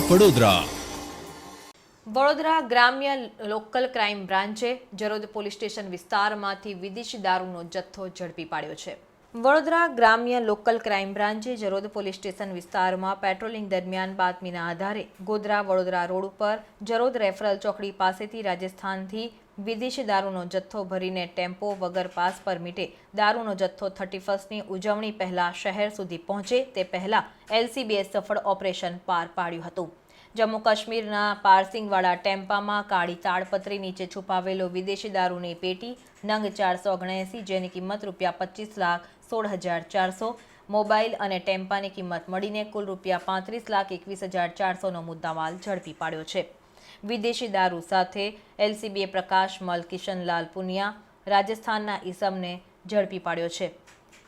વડોદરા વડોદરા ગ્રામ્ય local crime બ્રાન્ચે Jarod police station વિસ્તારમાંથી વિદેશી દારૂનો જથ્થો ઝડપી પાડ્યો છે. વડોદરા ગ્રામ્ય લોકલ ક્રાઇમ બ્રાન્ચે જરોદ પોલીસ સ્ટેશન વિસ્તારમાં પેટ્રોલિંગ દરમિયાન બાતમીના આધારે ગોધરા વડોદરા રોડ ઉપર જરોદ રેફરલ ચોકડી પાસેથી રાજસ્થાનથી વિદેશી દારૂનો જથ્થો ભરીને ટેમ્પો વગર પાસ પરમિટે દારૂનો જથ્થો થર્ટી ફર્સ્ટની ઉજવણી પહેલા શહેર સુધી પહોંચે તે પહેલા એલસીબીએ સફળ ઓપરેશન પાર પાડ્યું હતું. જમ્મુ કાશ્મીરના પારસિંગવાળા ટેમ્પામાં કાળી તાડપત્રી નીચે છુપાવેલો વિદેશી દારૂની પેટી નંગ ચારસો ઓગણએંસી જેની કિંમત રૂપિયા પચીસ લાખ સોળ હજાર ચારસો, મોબાઈલ અને ટેમ્પાની કિંમત મળીને કુલ રૂપિયા પાંત્રીસ લાખ એકવીસ હજાર ચારસોનો મુદ્દામાલ ઝડપી પાડ્યો છે. વિદેશી દારૂ સાથે એલસીબીએ પ્રકાશ મલ કિશનલાલ પુનિયા રાજસ્થાનના ઈસમને ઝડપી પાડ્યો છે.